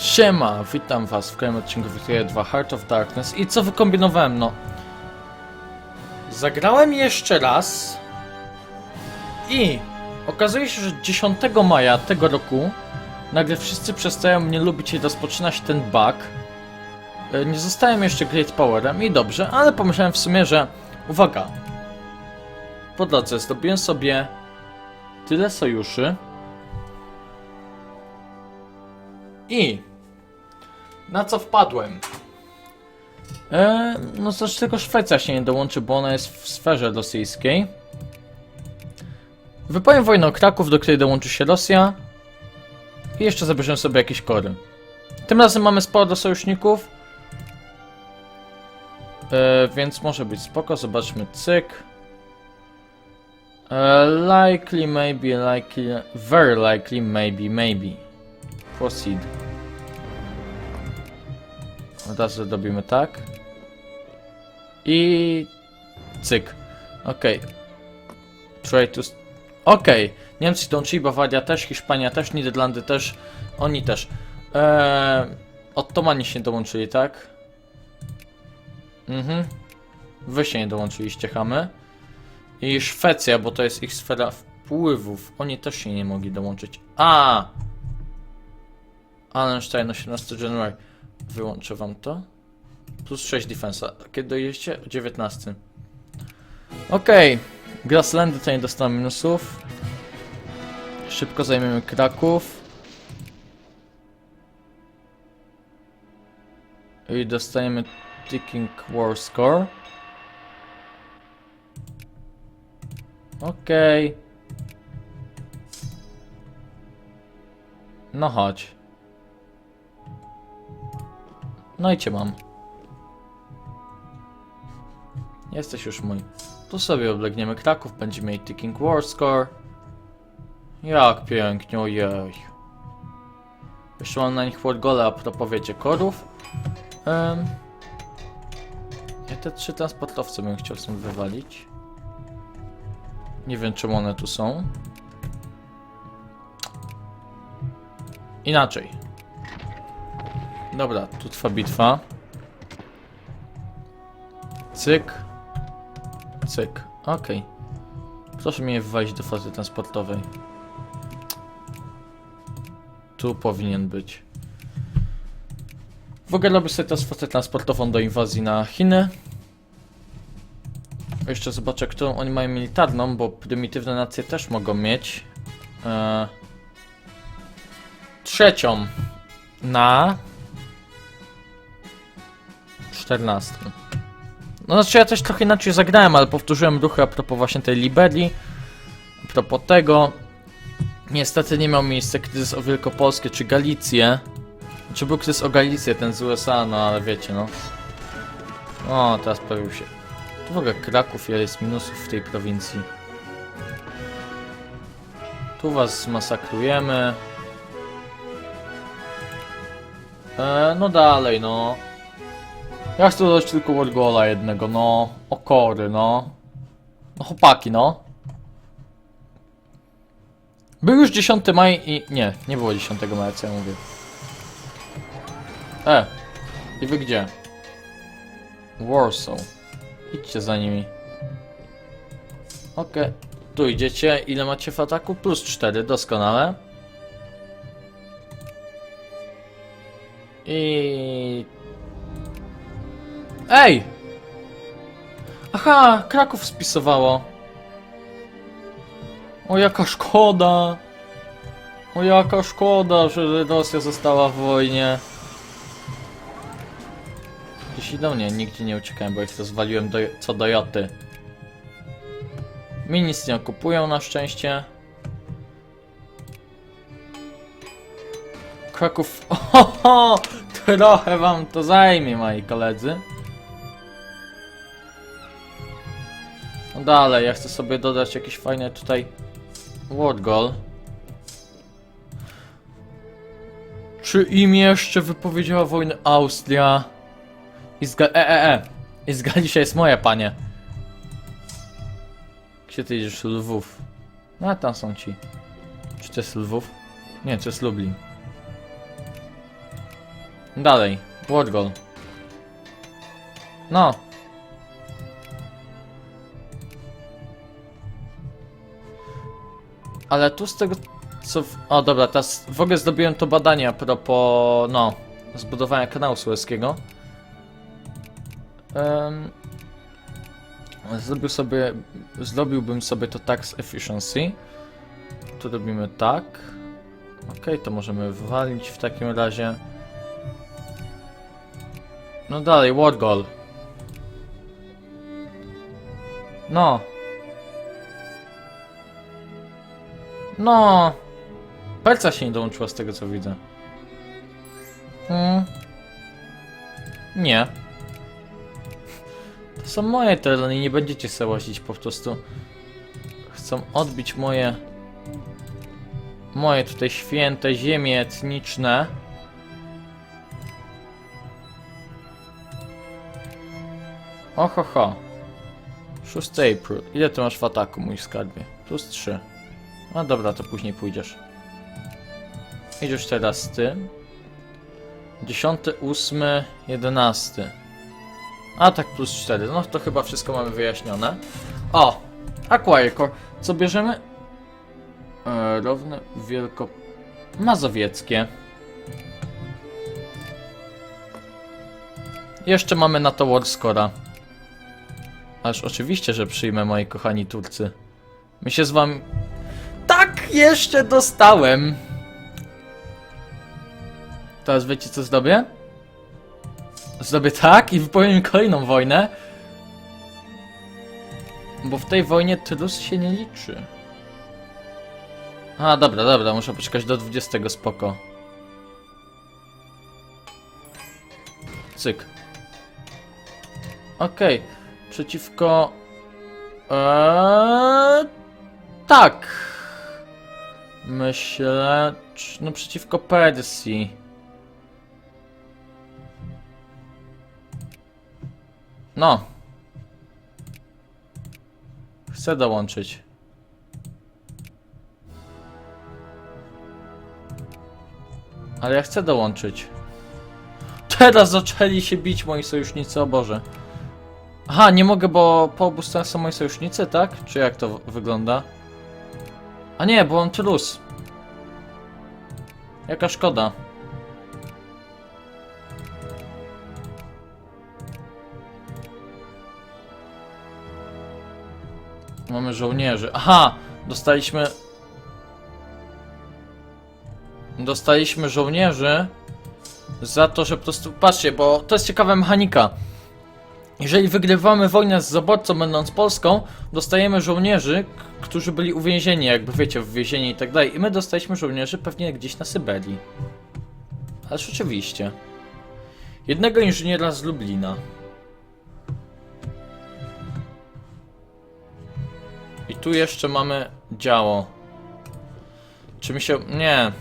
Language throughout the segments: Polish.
Siema, witam was w kolejnym odcinku Victoria 2 Heart of Darkness. I co wykombinowałem, no Zagrałem jeszcze raz i okazuje się, że 10 maja tego roku nagle wszyscy przestają mnie lubić i rozpoczyna się ten bug. E, Nie zostałem jeszcze Great Powerem i dobrze, ale pomyślałem w sumie, że uwaga po drodze zdobiłem sobie tyle sojuszy i na co wpadłem? E, no to tylko Szwecja się nie dołączy, bo ona jest w sferze rosyjskiej. Wypowiem wojnę o Kraków, do której dołączy się Rosja. I jeszcze zabierzemy sobie jakieś kory. Tym razem mamy sporo sojuszników. E, więc może być spoko, zobaczmy cyk. E, likely, maybe, likely, very likely, maybe, maybe. Proceed. Razu robimy tak. I cyk. Okej. Try to... st- Okej. Niemcy dołączyli, Bawaria też, Hiszpania też, Niderlandy też, oni też. Eee, Ottomani się dołączyli, tak? Mhm. Wy się nie dołączyliście, chamy. I Szwecja, bo to jest ich sfera wpływów. Oni też się nie mogli dołączyć. A! Allenstein 18 January. Wyłączę wam to. Plus 6 defensa. Kiedy dojedziecie? O 19. Okej. Grasslandy to nie dostaną minusów. Szybko zajmiemy Kraków. I dostajemy Ticking War Score. Okej. No chodź. No i cię mam. Jesteś już mój. Tu sobie oblegniemy Kraków, będziemy mieli Ticking War Score. Jak pięknie, ojej. Jeszcze mam na nich Wargole, a propos wiecie, korów. Um, ja te trzy transportowce bym chciał stąd wywalić. Nie wiem czemu one tu są. Inaczej. Dobra, tu trwa bitwa. Cyk. Cyk. Okej. Proszę mnie wwalić do fazy transportowej. Tu powinien być. W ogóle robię sobie teraz fazę transportową do inwazji na Chiny. Jeszcze zobaczę, którą oni mają militarną, bo prymitywne nacje też mogą mieć. Eee, trzecią na 14. No znaczy ja też trochę inaczej zagrałem, ale powtórzyłem ruchy a propos właśnie tej Liberii. A propos tego. Niestety nie miał miejsca kryzys o Wielkopolskę czy Galicję. Czy był kryzys o Galicję, ten z USA, no ale wiecie no. O, teraz pojawił się. Tu w ogóle Kraków, jest minusów w tej prowincji. Tu was zmasakrujemy. E, no dalej, no. Ja chcę dodać tylko Wargola jednego, no. Okory, no. No chłopaki, no. Był już 10 maj i... Nie, nie było 10 maja, co ja mówię. E, i wy gdzie? Warsaw. Idźcie za nimi. Okej. Tu idziecie. Ile macie w ataku? Plus 4, doskonale. I... Ej! Aha, Kraków spisowało. O jaka szkoda. O jaka szkoda, że Rosja została w wojnie. Jeśli do mnie nigdzie nie uciekałem, bo ich rozwaliłem do, co do joty. Mi nic nie okupują na szczęście. Kraków... Ohoho! Trochę wam to zajmie, moi koledzy. Dalej, ja chcę sobie dodać jakieś fajne tutaj... Word goal. Czy im jeszcze wypowiedziała wojnę Austria? I zga... E, e, e! I z Galicia jest moja, panie. Gdzie ty idziesz? Lwów. No, a tam są ci. Czy to jest Lwów? Nie, to jest Lublin. Dalej. World goal. No. Ale tu z tego co... O dobra, teraz w ogóle zrobiłem to badanie a propos, no, zbudowania kanału sueskiego. Em, zrobił sobie, zrobiłbym sobie to tax efficiency. Tu robimy tak. Ok, to możemy wywalić w takim razie. No dalej, what goal? No. No. Perca się nie dołączyła z tego co widzę. Hmm. Nie. To są moje tereny nie będziecie sobie łazić po prostu. Chcą odbić moje... Moje tutaj święte ziemie etniczne. Oho ho. 6 April. Ile ty masz w ataku, mój skarbie? Plus 3. No dobra, to później pójdziesz. Idziesz teraz ty. 10, 8, 11. Atak plus 4. No to chyba wszystko mamy wyjaśnione. O! Acquire Core. Co bierzemy? E, równe wielko... Mazowieckie. Jeszcze mamy na to Warscora. Aż oczywiście, że przyjmę, moi kochani Turcy. My się z wami... Jeszcze dostałem! Teraz wiecie co zdobię? Zdobię tak i wypowiem kolejną wojnę. Bo w tej wojnie trus się nie liczy. A, dobra, dobra, muszę poczekać do 20, spoko. Cyk. Okej, przeciwko... Eee, tak. Myślę... No przeciwko Persji. No. Chcę dołączyć. Ale ja chcę dołączyć. Teraz zaczęli się bić moi sojusznicy, o Boże. Aha, nie mogę, bo po obu stronach są moi sojusznicy, tak? Czy jak to wygląda? A nie, on trus. Jaka szkoda. Mamy żołnierzy. Aha! Dostaliśmy... Dostaliśmy żołnierzy za to, że po prostu... Patrzcie, bo to jest ciekawa mechanika. Jeżeli wygrywamy wojnę z zaborcą będąc Polską, dostajemy żołnierzy, którzy byli uwięzieni, jakby wiecie, w więzieniu i tak dalej. I my dostaliśmy żołnierzy pewnie gdzieś na Syberii. Ależ oczywiście. Jednego inżyniera z Lublina. I tu jeszcze mamy działo. Czy mi się... Nie.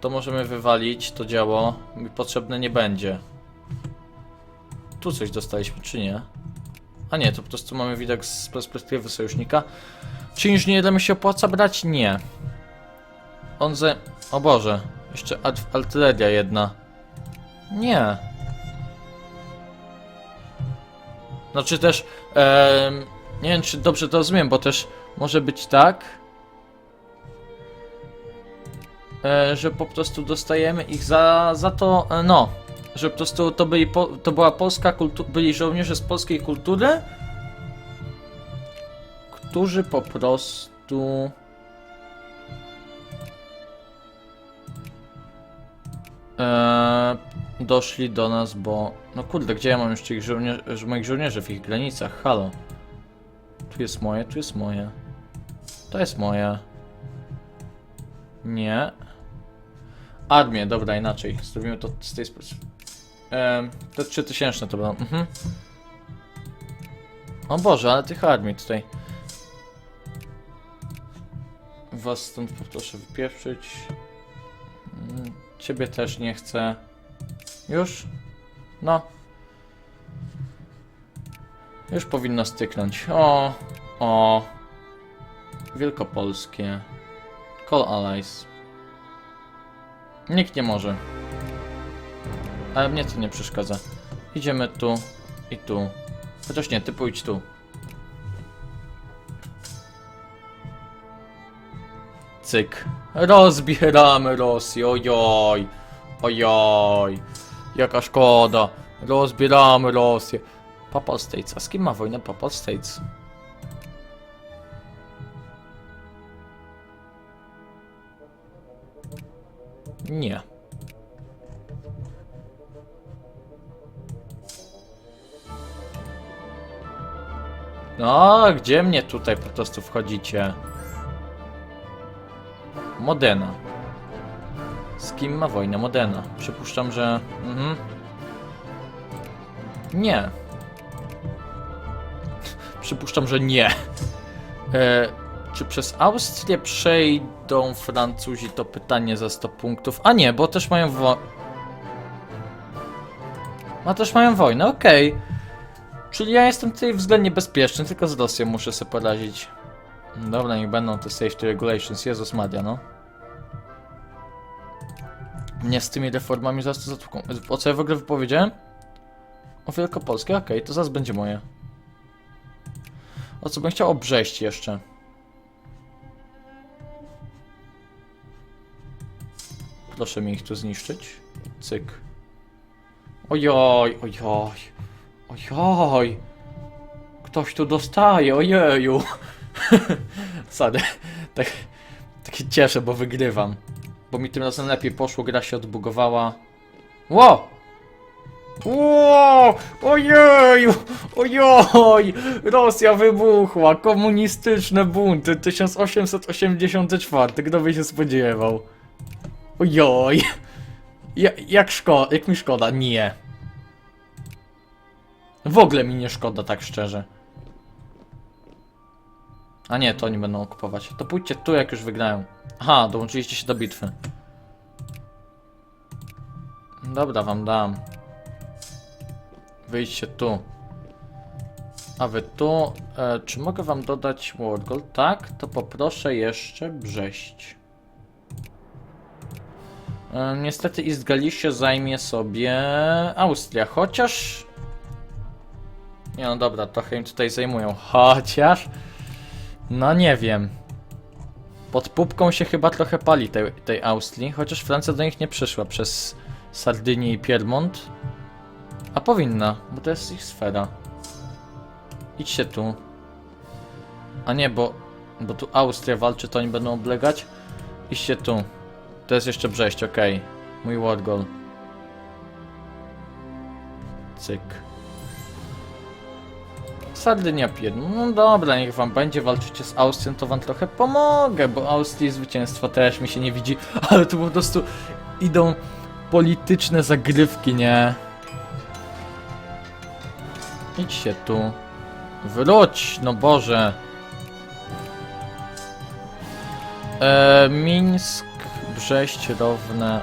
To możemy wywalić, to działo. Mi potrzebne nie będzie. Tu coś dostaliśmy, czy nie? A nie, to po prostu mamy widok z perspektywy sojusznika. Czy inżynierem się opłaca brać? Nie. On ze... O Boże. Jeszcze artyleria jedna. Nie. Znaczy też... em, nie wiem, czy dobrze to rozumiem, bo też może być tak... E, że po prostu dostajemy ich za, za to, e, no, że po prostu to, byli po, to była polska kultura, byli żołnierze z polskiej kultury, którzy po prostu... E, doszli do nas, bo... No kurde, gdzie ja mam jeszcze ich żołnierzy, moich żołnierzy w ich granicach? Halo. Tu jest moje, tu jest moje. To jest moje. Nie. Armię, dobra, inaczej. Zrobimy to z tej sposób. Te 3000 to będą. Mhm. O Boże, ale tych armii tutaj. Was stąd poproszę wypieprzyć. Mm, Ciebie też nie chcę. Już? No. Już powinno styknąć. O, o. Wielkopolskie. Call Allies. Nikt nie może. Ale mnie to nie przeszkadza. Idziemy tu i tu. Chociaż nie, ty pójdź tu. Cyk. Rozbieramy Rosję, ojoj. Ojoj. Jaka szkoda. Rozbieramy Rosję. Papal States. A z kim ma wojnę Papal States? Nie. No, gdzie mnie tutaj po prostu wchodzicie? Modena. Z kim ma wojnę Modena? Przypuszczam, że... Mhm. Nie. Przypuszczam, że nie. E, czy przez Austrię przejdą Francuzi? To pytanie za 100 punktów. A nie, bo też mają wo... A też mają wojnę, okej. Czyli ja jestem tutaj względnie bezpieczny, tylko z Rosją muszę sobie poradzić. Dobra, niech będą te safety regulations. Jezus Maria, no. Mnie z tymi reformami zaraz to zatłuką. O co ja w ogóle wypowiedziałem? O Wielkopolskie, okej, to zaraz będzie moje. O co bym chciał? O Brześć jeszcze. Proszę mi ich tu zniszczyć. Cyk. Ojoj, ojoj. Ojoj. Ktoś tu dostaje, ojeju. Sorry. Tak, tak się cieszę, bo wygrywam. Bo mi tym razem lepiej poszło, gra się odbugowała. Ło! Ło! Ojeju! Ojoj! Rosja wybuchła! Komunistyczne bunty 1884. Kto by się spodziewał? Ojoj! Ja, jak szkoda, jak mi szkoda? Nie. W ogóle mi nie szkoda, tak szczerze. A nie, to oni będą okupować. To pójdźcie tu, jak już wygrają. Aha, dołączyliście się do bitwy. Dobra, wam dam. Wyjdźcie tu. A wy tu. E, czy mogę wam dodać World Gold? Tak, to poproszę jeszcze Brześć. E, niestety East Galicia zajmie sobie Austria, chociaż... Nie no dobra, trochę im tutaj zajmują, chociaż... No nie wiem. Pod pupką się chyba trochę pali tej, tej Austrii, chociaż Francja do nich nie przyszła przez Sardynię i Piedmont. A powinna, bo to jest ich sfera. Idźcie tu. A nie, bo, bo tu Austria walczy, to oni będą oblegać. Idźcie tu. To jest jeszcze Brześć, okej. Mój word goal. Cyk. Sardynia Piedmont. No dobra, niech wam będzie. Walczycie z Austrią, to wam trochę pomogę, bo Austrii zwycięstwo też mi się nie widzi. Ale tu po prostu idą polityczne zagrywki, nie? Idźcie tu. Wróć, no Boże. E, Mińsk, Brześć równe.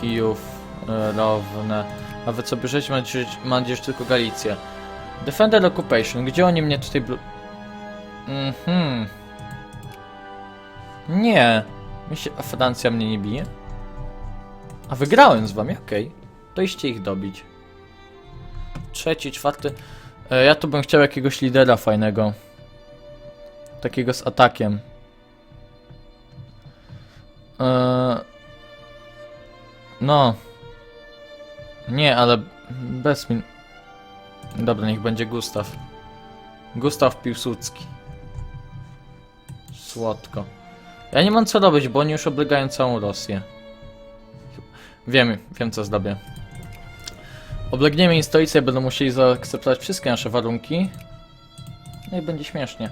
Kijów e, równe. A wy co Brześć ma że tylko Galicję. Defender Occupation, gdzie oni mnie tutaj blu... Mhm. Nie. Mi się... A Francja mnie nie bije? A wygrałem z wami, okej. To iście ich dobić. Trzeci, czwarty... E, ja tu bym chciał jakiegoś lidera fajnego. Takiego z atakiem. E, no. Nie, ale bez min... Dobra, niech będzie Gustaw. Gustaw Piłsudski. Słodko. Ja nie mam co robić, bo oni już oblegają całą Rosję. Wiem, wiem co zrobię. Oblegniemy im stolicę, będą musieli zaakceptować wszystkie nasze warunki. No i będzie śmiesznie.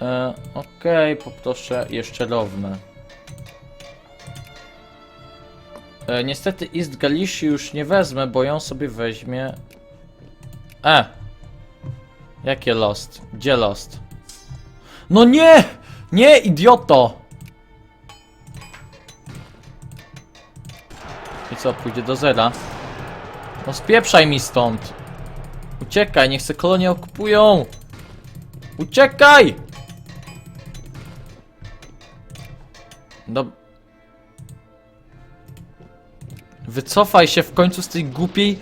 E, Okej, poproszę jeszcze równe. E, niestety East Galicji już nie wezmę, bo ją sobie weźmie... E! Jakie Lost? Gdzie Lost? No nie! Nie, idioto! I co, pójdzie do zera? No spieprzaj mi stąd! Uciekaj, niech se kolonie okupują! Uciekaj! Wycofaj się w końcu z tej głupiej...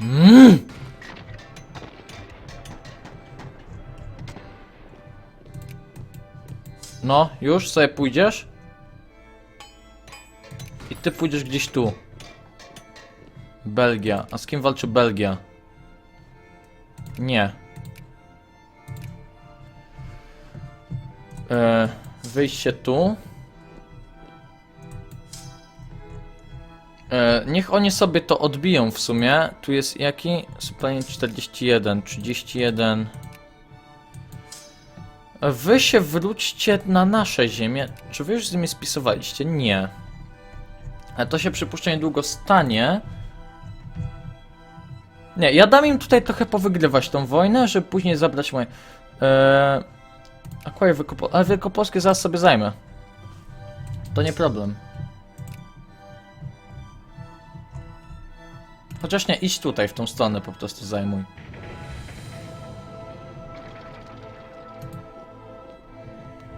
Mm. No, już sobie pójdziesz? I ty pójdziesz gdzieś tu. Belgia. A z kim walczy Belgia? Nie. E, wyjście tu. E, niech oni sobie to odbiją w sumie. Tu jest jaki? Zupełnie 41, 31. E, Wy się wróćcie na nasze ziemię. Czy wy już z nimi spisowaliście? Nie. Ale to się przypuszczam niedługo stanie. Nie, ja dam im tutaj trochę powygrywać tą wojnę, żeby później zabrać moje... Eee... Ale Wielkopolskie zaraz sobie zajmę. To nie problem. Chociaż nie, idź tutaj, w tą stronę po prostu zajmuj.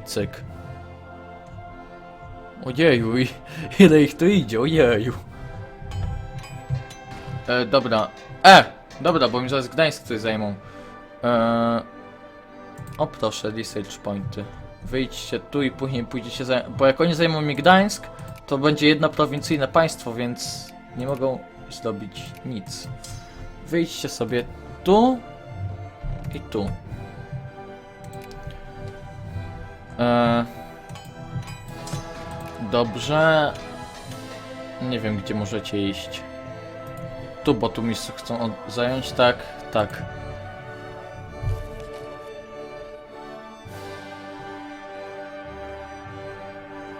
Cyk. Ojeju, ile ich tu idzie, ojeju. E, dobra. E! Dobra, bo mi zaraz Gdańsk tutaj zajmą. E, o proszę, research pointy. Wyjdźcie tu i później pójdziecie za... Bo jak oni zajmą mi Gdańsk, to będzie jedno prowincyjne państwo, więc nie mogą zrobić nic. Wyjdźcie sobie tu i tu. E, dobrze. Nie wiem, gdzie możecie iść. Tu, bo tu mi chcą zająć, tak, tak.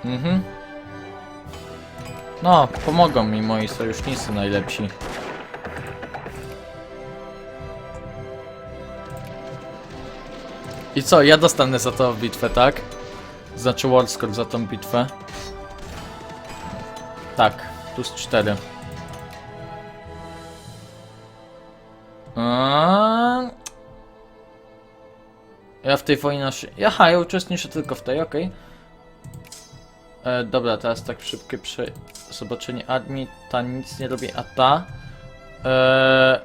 Mhm. No, pomogą mi moi sojusznicy najlepsi. I co, ja dostanę za to bitwę, tak? Znaczy Warscore za tą bitwę. Tak, plus 4. Eee... Ja w tej wojnie. Aha, ja uczestniczę tylko w tej, okej. E, dobra, teraz tak szybkie prze... zobaczenie armii. Ta nic nie robi, a ta... E,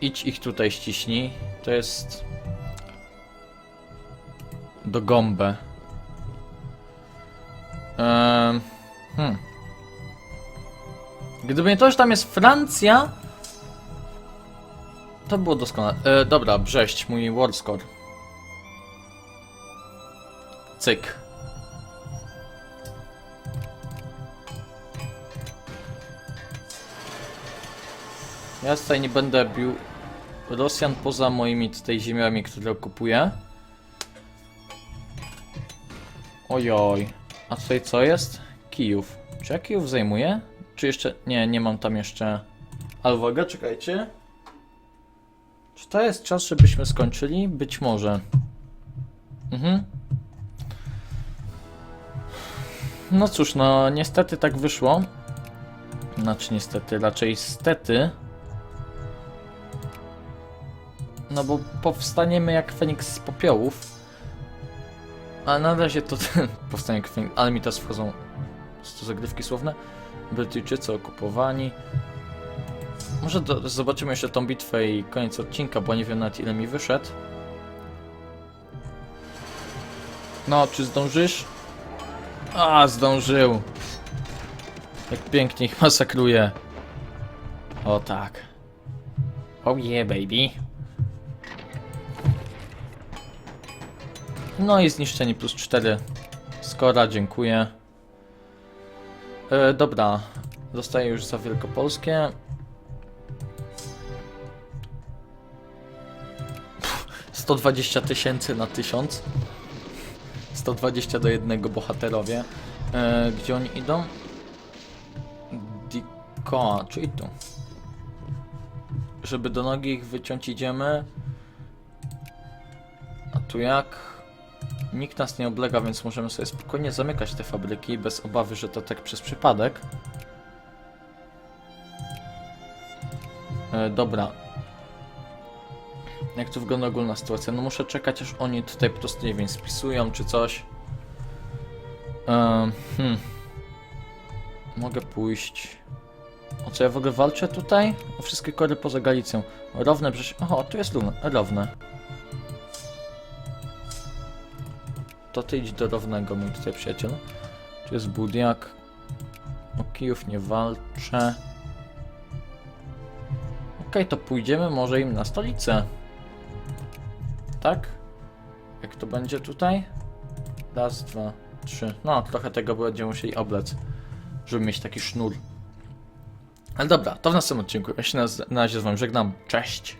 idź ich tutaj ściśnij. To jest... Do gąbę. E, hmm. Gdyby nie to, że tam jest Francja... To było doskonale. E, dobra, Brześć, mój Warscore. Cyk. Ja tutaj nie będę bił Rosjan poza moimi tutaj ziemiami, które okupuję. Ojoj. A tutaj co jest? Kijów. Czy ja Kijów zajmuję? Czy jeszcze... Nie, nie mam tam jeszcze... Ale uwaga, czekajcie. Czy to jest czas, żebyśmy skończyli? Być może. Mhm. No cóż, no niestety tak wyszło. Znaczy niestety, raczej stety. No bo powstaniemy jak Feniks z popiołów. Ale na razie to powstanie jak Feniks. Ale mi teraz wchodzą to zagrywki słowne. Brytyjczycy okupowani. Może do, zobaczymy jeszcze tą bitwę i koniec odcinka, bo nie wiem nawet ile mi wyszedł. No, czy zdążysz? A, zdążył. Jak pięknie ich masakruje. O tak. Oh yeah, baby. No i zniszczenie plus 4. Skora, dziękuję. E, dobra, zostaję już za Wielkopolskie. Pff, 120 tysięcy na 1000. 120 do jednego bohaterowie. E, gdzie oni idą? Dikoa, czyli tu. Żeby do nogi ich wyciąć idziemy. A tu jak? Nikt nas nie oblega, więc możemy sobie spokojnie zamykać te fabryki bez obawy, że to tak przez przypadek. E, dobra. Jak tu wygląda ogólna sytuacja? No muszę czekać, aż oni tutaj po prostu, nie wiem, spisują czy coś. Em, hmm. mogę pójść... O co ja w ogóle walczę tutaj? O wszystkie kory poza Galicją. Rowne przecież... Oho, tu jest Luna. Rowne. To ty idź do Rownego, mój tutaj przyjaciel. Tu jest Budiak. O Kijów nie walczę. Okej, to pójdziemy może im na stolicę. Tak? Jak to będzie tutaj? Raz, dwa, trzy. No, trochę tego będziemy musieli oblec, żeby mieć taki sznur. Ale dobra, to w następnym odcinku. Ja się na, na razie z wami żegnam. Cześć!